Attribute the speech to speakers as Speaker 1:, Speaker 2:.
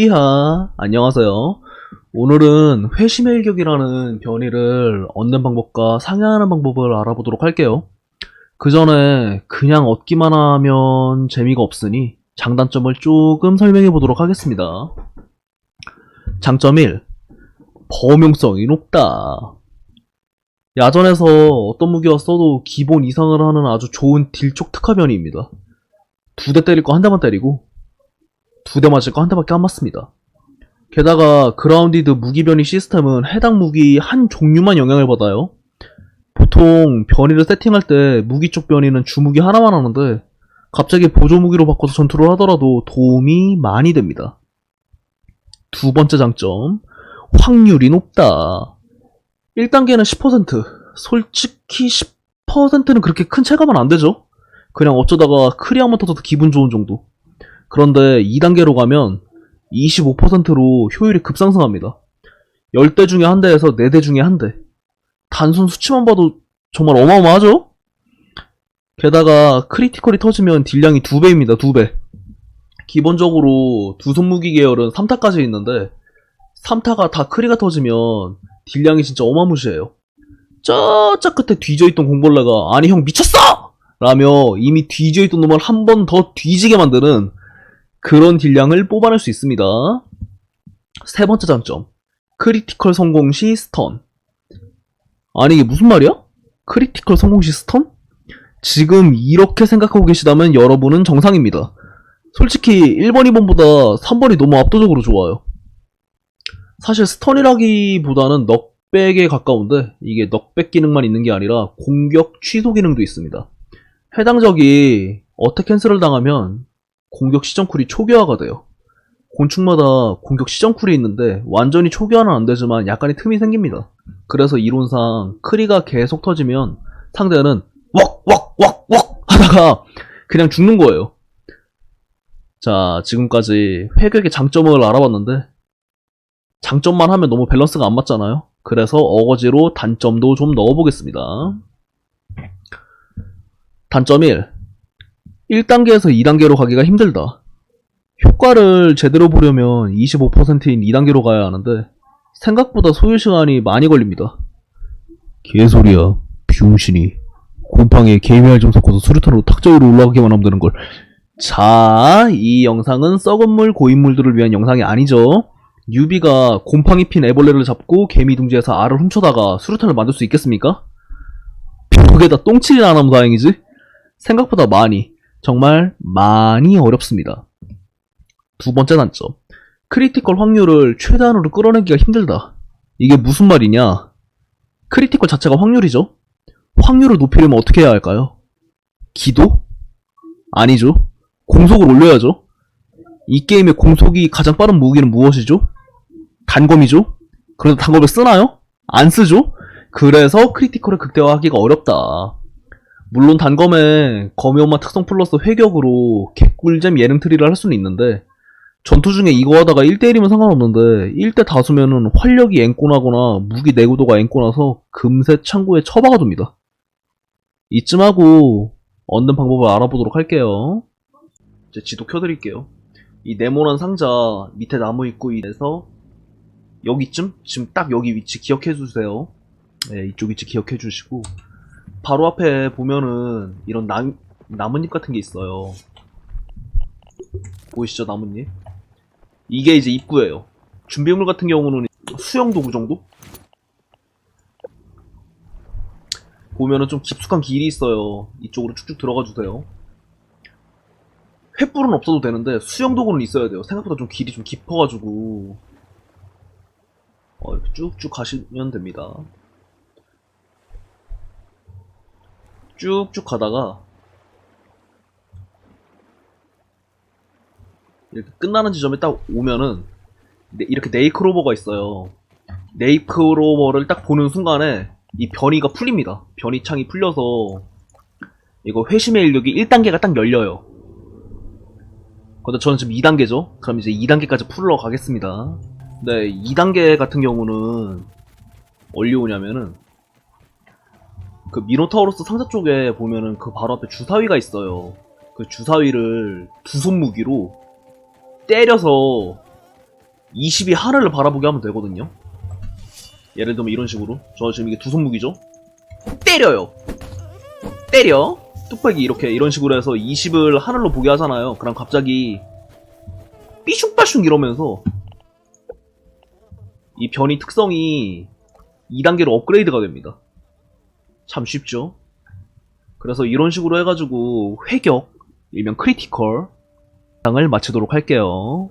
Speaker 1: 미하, 안녕하세요. 오늘은 회심의 일격이라는 변이를 얻는 방법과 상향하는 방법을 알아보도록 할게요. 그 전에 그냥 얻기만 하면 재미가 없으니 장단점을 조금 설명해 보도록 하겠습니다. 장점 1. 범용성이 높다. 야전에서 어떤 무기와 써도 기본 이상을 하는 아주 좋은 딜촉 특화 변이입니다. 두 대 때릴 거 한 대만 때리고 두 대 맞을 거 한 대밖에 안 맞습니다. 게다가 그라운디드 무기 변이 시스템은 해당 무기 한 종류만 영향을 받아요. 보통 변이를 세팅할 때 무기 쪽 변이는 주무기 하나만 하는데 갑자기 보조 무기로 바꿔서 전투를 하더라도 도움이 많이 됩니다. 두 번째 장점, 확률이 높다. 1단계는 10%, 솔직히 10%는 그렇게 큰 체감은 안 되죠? 그냥 어쩌다가 크리 한번 터져도 기분 좋은 정도. 그런데 2단계로 가면 25%로 효율이 급상승합니다. 10대 중에 한 대에서 4대 중에 한 대. 단순 수치만 봐도 정말 어마어마하죠? 게다가 크리티컬이 터지면 딜량이 2배입니다, 2배. 기본적으로 두 손무기 계열은 3타까지 있는데 3타가 다 크리가 터지면 딜량이 진짜 어마무시해요. 저짝 끝에 뒤져있던 공벌레가 아니 형 미쳤어! 라며 이미 뒤져있던 놈을 한 번 더 뒤지게 만드는 그런 딜량을 뽑아낼 수 있습니다. 세 번째 장점. 크리티컬 성공 시 스턴. 아니 이게 무슨 말이야? 크리티컬 성공 시 스턴? 지금 이렇게 생각하고 계시다면 여러분은 정상입니다. 솔직히 1번, 2번보다 3번이 너무 압도적으로 좋아요. 사실 스턴이라기보다는 넉백에 가까운데 이게 넉백 기능만 있는 게 아니라 공격 취소 기능도 있습니다. 해당 적이 어택 캔슬을 당하면 공격 시전 쿨이 초기화가 돼요. 곤충마다 공격 시전 쿨이 있는데 완전히 초기화는 안 되지만 약간의 틈이 생깁니다. 그래서 이론상 크리가 계속 터지면 상대는 웍웍웍웍 하다가 그냥 죽는 거예요. 자, 지금까지 회격의 장점을 알아봤는데 장점만 하면 너무 밸런스가 안 맞잖아요. 그래서 어거지로 단점도 좀 넣어보겠습니다. 단점 1. 1단계에서 2단계로 가기가 힘들다. 효과를 제대로 보려면 25%인 2단계로 가야 하는데 생각보다 소요 시간이 많이 걸립니다. 개소리야, 병신이. 곰팡이에 개미알 좀 섞어서 수류탄으로 탁자위로 올라가게만 하면 되는 걸. 자, 이 영상은 썩은 물, 고인물들을 위한 영상이 아니죠. 유비가 곰팡이 핀 애벌레를 잡고 개미 둥지에서 알을 훔쳐다가 수류탄을 만들 수 있겠습니까? 벽에다 똥칠이나 안 하면 다행이지. 생각보다 많이, 정말 많이 어렵습니다. 두 번째 단점. 크리티컬 확률을 최대한으로 끌어내기가 힘들다. 이게 무슨 말이냐? 크리티컬 자체가 확률이죠? 확률을 높이려면 어떻게 해야 할까요? 기도? 아니죠. 공속을 올려야죠. 이 게임의 공속이 가장 빠른 무기는 무엇이죠? 단검이죠? 그래도 단검을 쓰나요? 안 쓰죠? 그래서 크리티컬을 극대화하기가 어렵다. 물론 단검에 검이엄마 특성 플러스 회격으로 개꿀잼 예능 트리를 할 수는 있는데 전투 중에 이거 하다가 1대1이면 상관없는데 1대 다수면은 활력이 앵꼬나거나 무기 내구도가 앵꼬나서 금세 창고에 처박아 둡니다. 이쯤 하고 얻는 방법을 알아보도록 할게요. 이제 지도 켜드릴게요. 이 네모난 상자 밑에 나무 있고 이래서 여기쯤 지금 딱 여기 위치 기억해 주세요. 네, 이쪽 위치 기억해 주시고 바로 앞에 보면은 이런 나, 나뭇잎 같은 게 있어요. 보이시죠 나뭇잎? 이게 이제 입구예요. 준비물 같은 경우는 수영 도구 정도? 보면은 좀 깊숙한 길이 있어요. 이쪽으로 쭉쭉 들어가 주세요. 횃불은 없어도 되는데 수영 도구는 있어야 돼요. 생각보다 좀 길이 좀 깊어가지고 어, 쭉쭉 가시면 됩니다. 쭉쭉 가다가 이렇게 끝나는 지점에 딱 오면은 네- 이렇게 네이크로버가 있어요. 네이크로버를 딱 보는 순간에 이 변이가 풀립니다. 변이 창이 풀려서 이거 회심의 인력이 1단계가 딱 열려요. 근데 저는 지금 2단계죠? 그럼 이제 2단계까지 풀러 가겠습니다. 네, 2단계 같은 경우는 얼리 오냐면은 그 미노타우로스 상자 쪽에 보면은 그 바로 앞에 주사위가 있어요. 그 주사위를 두 손 무기로 때려서 20이 하늘을 바라보게 하면 되거든요. 예를 들면 이런 식으로. 저 지금 이게 두 손 무기죠? 때려요. 때려. 뚝배기 이렇게 이런 식으로 해서 20을 하늘로 보게 하잖아요. 그럼 갑자기 삐슉빠슉 이러면서 이 변이 특성이 2단계로 업그레이드가 됩니다. 참 쉽죠? 그래서 이런 식으로 해가지고 회격, 일명 크리티컬, 장을 마치도록 할게요.